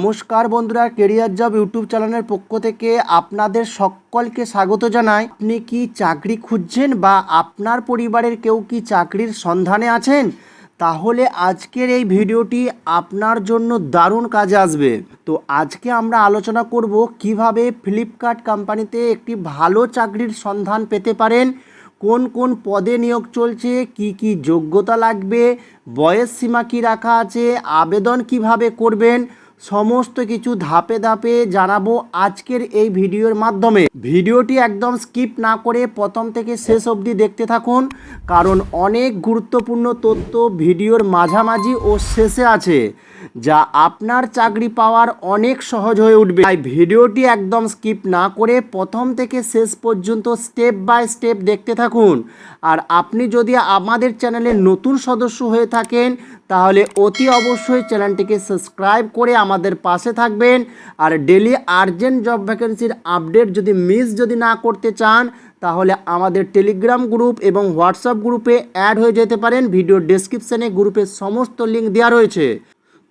নমস্কার বন্ধুরা career job YouTube চ্যানেলের পক্ষ থেকে আপনাদের সকলকে স্বাগত জানাই। আপনি কি চাকরি খুঁজছেন বা আপনার পরিবারের কেউ কি চাকরির সন্ধানে আছেন? তাহলে আজকের এই ভিডিওটি আপনার জন্য দারুণ কাজে আসবে। তো আজকে আমরা আলোচনা করব কীভাবে ফ্লিপকার্ট কোম্পানিতে একটি ভালো চাকরির সন্ধান পেতে পারেন, কোন কোন পদে নিয়োগ চলছে, কি কি যোগ্যতা লাগবে, বয়স সীমা কি রাখা আছে, আবেদন কীভাবে করবেন সমস্ত কিছু ধাপে ধাপে জানাব আজকের এই ভিডিওর মাধ্যমে। ভিডিওটি একদম স্কিপ না করে প্রথম থেকে শেষ অবধি দেখতে থাকুন, কারণ অনেক গুরুত্বপূর্ণ তথ্য ভিডিওর মাঝামাঝি ও শেষে আছে, যা আপনার চাকরি পাওয়ার অনেক সহজ হয়ে উঠবে। তাই ভিডিওটি একদম স্কিপ না করে প্রথম থেকে শেষ পর্যন্ত স্টেপ বাই স্টেপ দেখতে থাকুন। আর আপনি যদি আমাদের চ্যানেলে নতুন সদস্য হয়ে থাকেন তাহলে অতি অবশ্যই চ্যানেলটিকে সাবস্ক্রাইব করে আমাদের পাশে থাকবেন। আর ডেলি আর্জেন্ট জব ভ্যাকেন্সির আপডেট যদি মিস যদি না করতে চান, তাহলে আমাদের টেলিগ্রাম গ্রুপ এবং হোয়াটসঅ্যাপ গ্রুপে অ্যাড হয়ে যেতে পারেন। ভিডিও ডেসক্রিপশানে গ্রুপের সমস্ত লিঙ্ক দেওয়া রয়েছে।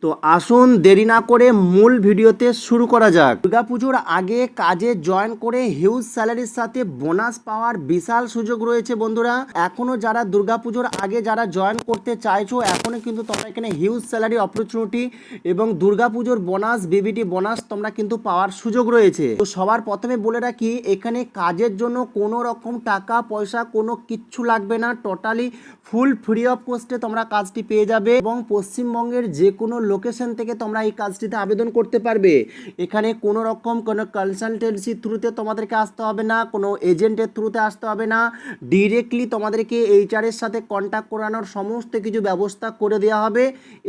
তো আসুন দেরি না করে মূল ভিডিওতে শুরু করা যাক। দুর্গাপুজোর আগে কাজে জয়েন করে হিউজ স্যালারির সাথে বোনাস পাওয়ার বিশাল সুযোগ রয়েছে বন্ধুরা। এখনও যারা দুর্গাপুজোর আগে যারা জয়েন করতে চাইছো, এখনও কিন্তু তোমরা এখানে হিউজ স্যালারি অপরচুনিটি এবং দুর্গাপুজোর বোনাস বিবিটি বোনাস তোমরা কিন্তু পাওয়ার সুযোগ রয়েছে। তো সবার প্রথমে বলে রাখি, এখানে কাজের জন্য কোনো রকম টাকা, পয়সা কোনো কিচ্ছু লাগবে না। টোটালি ফুল ফ্রি অফ কস্টে তোমরা কাজটি পেয়ে যাবে এবং পশ্চিমবঙ্গের যে কোনো লোকেশন থেকে তোমরা এই কাজটিতে আবেদন করতে পারবে। এখানে কোনো রকম কোনো কনসালটেন্সি থ্রুতে তোমাদেরকে আসতে হবে না, কোনো এজেন্টের থ্রুতে আসতে হবে না। ডিরেক্টলি তোমাদেরকে এইচআরের সাথে কন্ট্যাক্ট করানোর সমস্ত কিছু ব্যবস্থা করে দেওয়া হবে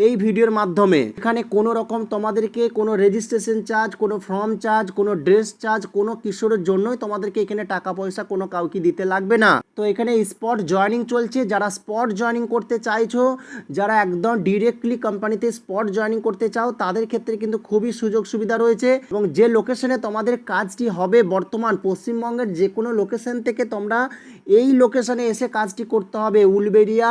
এই ভিডিওর মাধ্যমে। এখানে কোনো রকম তোমাদেরকে কোনো রেজিস্ট্রেশন চার্জ কোনো ফর্ম চার্জ কোনো ড্রেস চার্জ কোনো কিশোরের জন্যই তোমাদেরকে এখানে টাকা পয়সা কোনো কাউকে দিতে লাগবে না। তো এখানে স্পট জয়নিং চলছে। যারা স্পট জয়নিং করতে চাইছো, যারা একদম ডিরেক্টলি কোম্পানিতে স্পট জয়নিং করতে চাও, তাদের ক্ষেত্রে কিন্তু খুবই সুযোগ সুবিধা রয়েছে এবং যে লোকেশনে তোমাদের কাজটি হবে বর্তমান পশ্চিমবঙ্গের যে কোনো লোকেশন থেকে তোমরা এই লোকেশনে এসে কাজটি করতে হবে। উলবেরিয়া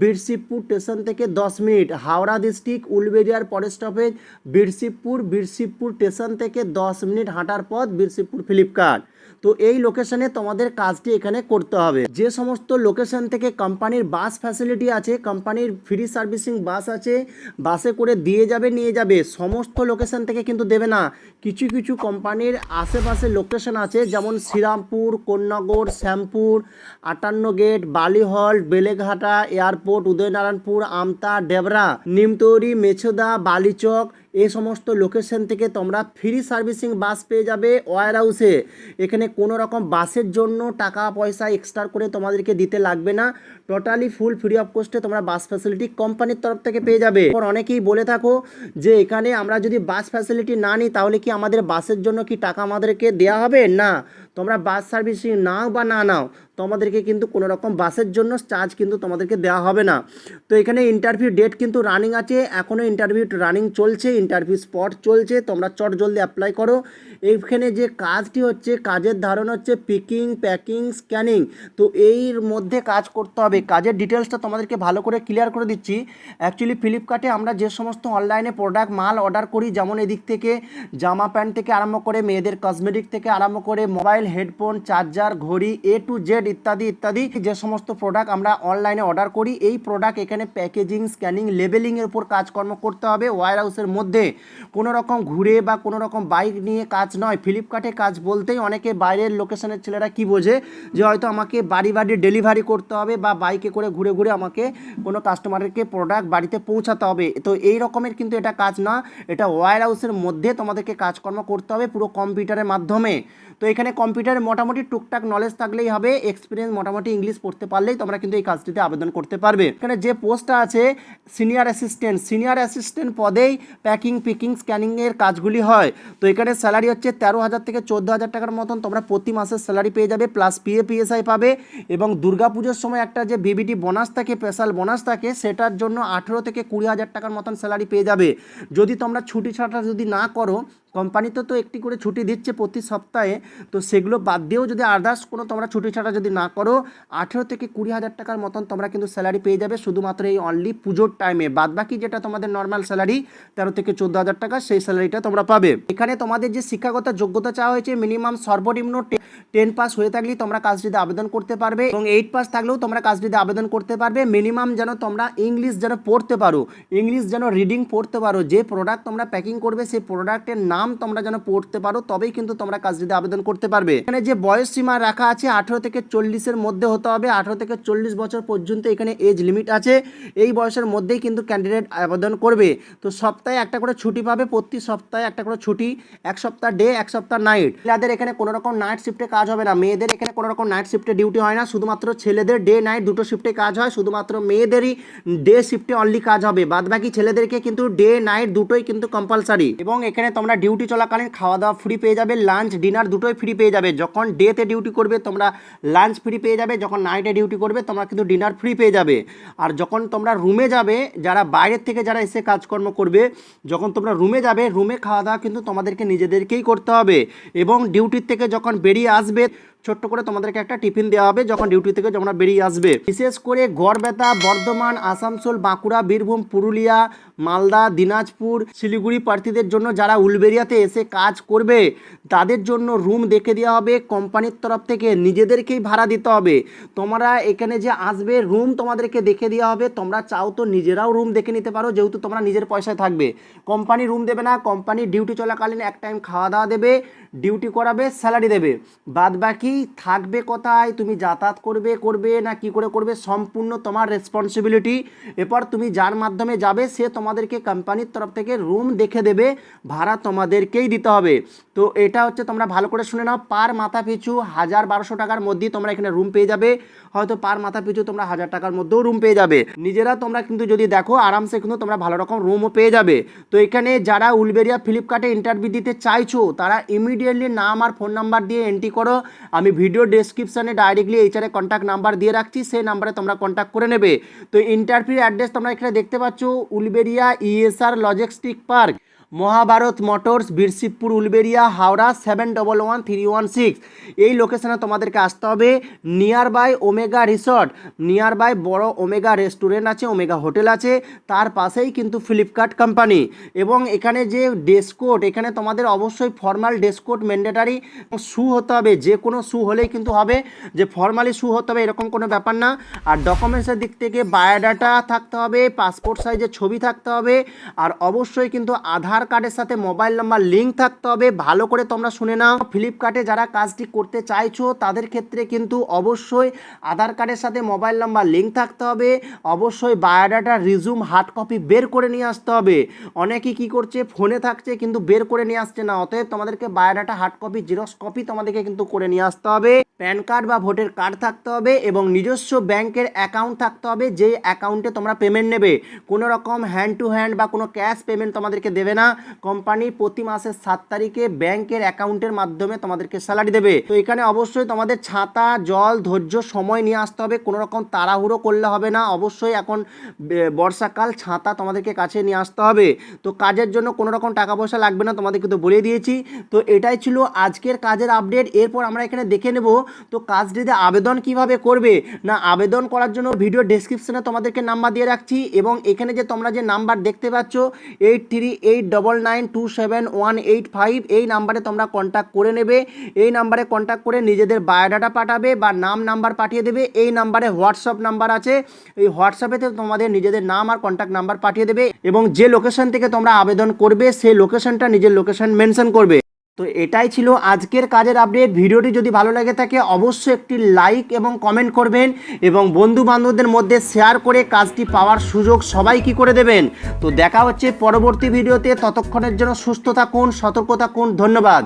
বীরশিবপুর স্টেশন থেকে দশ মিনিট, হাওড়া ডিস্ট্রিক্ট উলবেরিয়ার পরের স্টপেজ বীরশিবপুর বীরশিবপুর স্টেশন থেকে দশ মিনিট হাঁটার পথ বীরশিবপুর ফ্লিপকার্ট। তো এই লোকেশনে তোমাদের কাজটি এখানে করতে হবে। যে সমস্ত লোকেশন থেকে কোম্পানির বাস ফ্যাসিলিটি আছে কোম্পানির ফ্রি সার্ভিসিং বাস আছে বাসে করে দিয়ে যাবে, নিয়ে যাবে, সমস্ত লোকেশন থেকে কিন্তু দেবে না। কিছু কিছু কোম্পানির আশেপাশে লোকেশন আছে, যেমন শ্রীরামপুর, কোন্নগর, শ্যামপুর, আটান্ন গেট, বালিহল, বেলেঘাটা, এয়ারপোর্ট, উদয়নারায়ণপুর, আমতা, ডেবরা, নিমতৌরি, মেছদা, বালিচক এই সমস্ত লোকেশন থেকে তোমরা ফ্রি সার্ভিসিং বাস পেয়ে যাবে ওয়ার হাউসে এখানে কোনো রকম বাসের জন্য টাকা পয়সা এক্সট্রা করে তোমাদেরকে দিতে লাগবে না। টোটালি ফুল ফ্রি অফ কস্টে তোমরা বাস ফ্যাসিলিটি কোম্পানির তরফ থেকে পেয়ে যাবে। এরপর অনেকেই বলে থাকো যে, এখানে আমরা যদি বাস ফ্যাসিলিটি না নিই, তাহলে কি আমাদের বাসের জন্য কি টাকা আমাদেরকে দেওয়া হবে? না। তোমরা বাস সার্ভিসিং নাও বা না নাও, তোমাদেরকে কিন্তু কোনো রকম বাসের জন্য চার্জ কিন্তু তোমাদেরকে দেওয়া হবে না। তো এখানে ইন্টারভিউ ডেট কিন্তু রানিং আছে। এখনও ইন্টারভিউ রানিং চলছে ইন্টারভিউ স্পট চলছে। তোমরা চট জলদি অ্যাপ্লাই করো। এইখানে যে কাজটি হচ্ছে, কাজের ধারণ হচ্ছে পিকিং প্যাকিং স্ক্যানিং তো এর মধ্যে কাজ করতে হবে। কাজের ডিটেলসটা তোমাদেরকে ভালো করে ক্লিয়ার করে দিচ্ছি। অ্যাকচুয়ালি ফ্লিপকার্টে আমরা যে সমস্ত অনলাইনে প্রোডাক্ট মাল অর্ডার করি, যেমন এদিক থেকে জামা প্যান্ট থেকে আরম্ভ করে মেয়েদের কসমেটিক থেকে আরম্ভ করে মোবাইল হেডফোন চার্জার ঘড়ি এ টু জেড ইত্যাদি ইত্যাদি যে সমস্ত প্রোডাক্ট আমরা অনলাইনে অর্ডার করি, এই প্রোডাক্ট এখানে প্যাকেজিং স্ক্যানিং লেবেলিংয়ের উপর কাজকর্ম করতে হবে ওয়ার হাউসের মধ্যে। কোনো রকম ঘুরে বা কোনো রকম বাইক নিয়ে কাজ নয়। ফ্লিপকার্টে কাজ বলতেই অনেকে বাইরের লোকেশনের ছেলেরা কি বোঝে? যে হয়তো আমাকে বাড়ি বাড়ি ডেলিভারি করতে হবে বা বাইকে করে ঘুরে ঘুরে আমাকে কোনো কাস্টমারকে প্রোডাক্ট বাড়িতে পৌঁছাতে হবে। তো এই রকমের কিন্তু এটা কাজ না। এটা ওয়ার হাউসের মধ্যে তোমাদেরকে কাজকর্ম করতে হবে পুরো কম্পিউটারের মাধ্যমে। তো এখানে কম্পিউটারে মোটামুটি টুকটাক নলেজ থাকলেই হবে এক্সপিরিয়েন্স মোটামুটি ইংলিশ পড়তে পারলেই তোমরা কিন্তু এই কাজটিতে আবেদন করতে পারবে। এখানে যে পোস্টটা আছে সিনিয়র অ্যাসিস্ট্যান্ট সিনিয়র অ্যাসিস্ট্যান্ট পদেই প্যাকিং পিকিং স্ক্যানিংয়ের কাজগুলি হয়। তো এখানে স্যালারি হচ্ছে তেরো হাজার থেকে চোদ্দ হাজার টাকার মতন। তোমরা প্রতি মাসের স্যালারি পেয়ে যাবে প্লাস পিএ পিএসআই পাবে এবং দুর্গাপুজোর সময় একটা যে বিবিটি বোনাস থাকে স্পেশাল বোনাস থাকে, সেটার জন্য আঠেরো থেকে কুড়ি হাজার টাকার মতন স্যালারি পেয়ে যাবে। যদি তোমরা ছুটি ছাটা যদি না করো কোম্পানি তো তো একটি করে ছুটি দিচ্ছে প্রতি সপ্তাহে, তো সেগুলো বাদ দিয়েও যদি আদার্স কোনো তোমরা ছুটি ছাড়া যদি না করো, আঠেরো থেকে কুড়ি হাজার টাকার মতন তোমরা কিন্তু স্যালারি পেয়ে যাবে শুধুমাত্র এই অনলি পুজোর টাইমে বাদ বাকি যেটা তোমাদের নর্মাল স্যালারি তেরো থেকে চোদ্দ হাজার টাকা সেই স্যালারিটা তোমরা পাবে। এখানে তোমাদের যে শিক্ষাগত যোগ্যতা চাওয়া হয়েছে মিনিমাম সর্বনিম্ন টেন পাস হয়ে থাকলেই তোমরা কাজ কাজটিতে আবেদন করতে পারবে এবং এইট পাস থাকলেও তোমরা কাজ কাজটিতে আবেদন করতে পারবে। মিনিমাম যেন তোমরা ইংলিশ যেন পড়তে পারো ইংলিশ যেন রিডিং পড়তে পারো, যে প্রোডাক্ট তোমরা প্যাকিং করবে সেই প্রোডাক্টের নাম তোমরা যেন পড়তে পারো, তবেই কিন্তু তোমরা কাজ কাজটিতে আবেদন করতে পারবে। এখানে যে বয়স সীমা রাখা আছে, আঠেরো থেকে চল্লিশের মধ্যে হতে হবে। আঠেরো থেকে চল্লিশ বছর পর্যন্ত এখানে এজ লিমিট আছে। এই বয়সের মধ্যেই কিন্তু ক্যান্ডিডেট আবেদন করবে। তো সপ্তাহে একটা করে ছুটি পাবে, প্রতি সপ্তাহে একটা করে ছুটি, এক সপ্তাহ ডে এক সপ্তাহ নাইট মহিলাদের এখানে কোনো রকম নাইট শিফটে কাজ হবে না। মেয়েদের এখানে কোনো রকম নাইট শিফটে ডিউটি হয় না। শুধুমাত্র ছেলেদের ডে নাইট দুটো শিফটে কাজ হয়। শুধুমাত্র মেয়েদেরই ডে শিফটে অনলি কাজ হবে। বাদ বাকি ছেলেদেরকে কিন্তু ডে নাইট দুটোই কিন্তু কম্পালসারি এবং এখানে তোমরা ডিউটি চলাকালীন খাওয়া দাওয়া ফ্রি পেয়ে যাবে লাঞ্চ ডিনার দুটোই ফ্রি পেয়ে যাবে। যখন ডেতে ডিউটি করবে, তোমরা লাঞ্চ ফ্রি পেয়ে যাবে, যখন নাইটে ডিউটি করবে, তোমরা কিন্তু ডিনার ফ্রি পেয়ে যাবে। আর যখন তোমরা রুমে যাবে, যারা বাইরের থেকে যারা এসে কাজকর্ম করবে, যখন তোমরা রুমে যাবে রুমে খাওয়া দাওয়া কিন্তু তোমাদেরকে নিজেদেরকেই করতে হবে। এবং ডিউটির থেকে যখন বেরিয়ে আসবে ছোট্ট করে তোমাদেরকে একটা টিফিন দেওয়া হবে যখন ডিউটি থেকে যখন বেরিয়ে আসবে। বিশেষ করে গড়বেতা, বর্ধমান, আসানসোল, বাঁকুড়া, বীরভূম, পুরুলিয়া, মালদা, দিনাজপুর, শিলিগুড়ি প্রার্থীদের জন্য যারা উলবেরিয়াতে এসে কাজ করবে, তাদের জন্য রুম দেখে দেওয়া হবে কোম্পানির তরফ থেকে নিজেদেরকেই ভাড়া দিতে হবে। তোমরা এখানে যে আসবে রুম তোমাদেরকে দেখে দেওয়া হবে। তোমরা চাও তো নিজেরাও রুম দেখে নিতে পারো, যেহেতু তোমরা নিজের পয়সায় থাকবে। কোম্পানি রুম দেবে না কোম্পানি ডিউটি চলাকালীন এক টাইম খাওয়া দাওয়া দেবে ডিউটি করাবে স্যালারি দেবে। বাদ বাকি থাকবে কোথায়, তুমি যাতায়াত করবে করবে না কি করে করবে, সম্পূর্ণ তোমার রেসপন্সিবিলিটি এরপর তুমি যার মাধ্যমে যাবে, সে তোমাদেরকে কোম্পানির তরফ থেকে রুম দেখে দেবে, ভাড়া তোমাদেরকেই দিতে হবে। তো এটা হচ্ছে তোমরা ভালো করে শুনে নাও পার মাথা পিছু হাজার বারোশো টাকার মধ্যেই তোমরা এখানে রুম পেয়ে যাবে। হয়তো পার মাথা পিছু তোমরা হাজার টাকার মধ্যেও রুম পেয়ে যাবে। নিজেরা তোমরা কিন্তু যদি দেখো, আরামসে কিন্তু তোমরা ভালো রকম রুমও পেয়ে যাবে। তো এখানে যারা উলবেরিয়া ফ্লিপকার্টে ইন্টারভিউ দিতে চাইছো, তারা ইমিডিয়েটলি নাম আর ফোন নাম্বার দিয়ে এন্ট্রি করো। আমি ভিডিও ডেসক্রিপশানে ডাইরেক্টলি এইচারে কন্ট্যাক্ট নাম্বার দিয়ে রাখছি, সেই নাম্বারে তোমরা কন্ট্যাক্ট করে নেবে। তো ইন্টারভিউ অ্যাড্রেস তোমরা এখানে দেখতে পাচ্ছ, Uluberia ESR logistic park Mahabharat motors Birshibpur Uluberia, Howrah seven double one three one six এই লোকেশানে তোমাদেরকে আসতে হবে near by omega resort near by বড় ওমেগা রেস্টুরেন্ট আছে ওমেগা হোটেল আছে, তার পাশেই কিন্তু ফ্লিপকার্ট কোম্পানি এবং এখানে যে ডেস্কোট এখানে তোমাদের অবশ্যই ফর্মাল ডেস্কোট ম্যান্ডেটারি শু হতে হবে। যে কোনো শু হলেই কিন্তু হবে, যে ফর্মালি শু হতে হবে, এরকম কোনো ব্যাপার না। আর ডকুমেন্টসের দিক থেকে বায়োডাটা থাকতে হবে পাসপোর্ট সাইজের ছবি থাকতে হবে। আর অবশ্যই কিন্তু আধার কার্ডের সাথে মোবাইল নাম্বার লিঙ্ক থাকতে হবে। ভালো করে তোমরা শুনে নাও। ফ্লিপকার্টে যারা কাজটি করতে চাইছো, তাদের ক্ষেত্রে কিন্তু অবশ্যই আধার কার্ডের সাথে মোবাইল নাম্বার লিঙ্ক থাকতে হবে। অবশ্যই বায়োডাটা রিজুম হার্ড কপি বের করে নিয়ে আসতে হবে। অনেকেই কি করছে, ফোনে থাকছে কিন্তু বের করে নিয়ে আসছে না। অতএব তোমাদেরকে biodata hard copy, xerox copy তোমাদেরকে কিন্তু করে নিয়ে আসতে হবে। প্যান কার্ড বা ভোটের কার্ড থাকতে হবে এবং নিজস্ব ব্যাংকের অ্যাকাউন্ট থাকতে হবে। যে অ্যাকাউন্টে তোমরা পেমেন্ট নেবে, কোনো রকম হ্যান্ড টু হ্যান্ড বা কোনো ক্যাশ পেমেন্ট তোমাদেরকে দেবে না। কোম্পানি প্রতি মাসের সাত তারিখে ব্যাংকের অ্যাকাউন্টের মাধ্যমে তোমাদেরকে স্যালারি দেবে। তো এখানে অবশ্যই তোমাদের ছাতা, জল, ধৈর্য, সময় নিয়ে আসতে হবে। কোনো রকম তাড়াহুড়ো করলে হবে না। অবশ্যই এখন বর্ষাকাল, ছাতা তোমাদেরকে কাছে নিয়ে আসতে হবে। তো কাজের জন্য কোনো রকম টাকা পয়সা লাগবে না, তোমাদেরকে তো বলে দিয়েছি। তো এটাই ছিল আজকের কাজের আপডেট। এরপর আমরা এখানে দেখে নেব, তো কাজটিতে আবেদন কীভাবে করবে? না, আবেদন করার জন্য ভিডিও ডেসক্রিপশনে তোমাদেরকে নাম্বার দিয়ে রাখছি এবং এখানে যে তোমরা যে নাম্বার দেখতে পাচ্ছ eight three eight double nine two seven one eight five এই নাম্বারে তোমরা কন্ট্যাক্ট করে নেবে। এই নাম্বারে কন্ট্যাক্ট করে নিজেদের বায়োডাটা পাঠাবে বা নাম নাম্বার পাঠিয়ে দেবে। এই নাম্বারে হোয়াটসঅ্যাপ নাম্বার আছে। এই হোয়াটসঅ্যাপেতে তোমাদের নিজেদের নাম আর কন্ট্যাক্ট নাম্বার পাঠিয়ে দেবে এবং যে লোকেশন থেকে তোমরা আবেদন করবে, সেই লোকেশনটা নিজের লোকেশন মেনশন করবে। তো এটাই ছিল আজকের কাজের আপডেট ভিডিওটি যদি ভালো লাগে থাকে, অবশ্যই একটি লাইক এবং কমেন্ট করবেন এবং বন্ধু বান্ধবদের মধ্যে শেয়ার করে কাজটি পাওয়ার সুযোগ সবাই কি করে দেবেন। তো দেখা হচ্ছে পরবর্তী ভিডিওতে। ততক্ষণের জন্য সুস্থ থাকুন, সতর্ক থাকুন। ধন্যবাদ।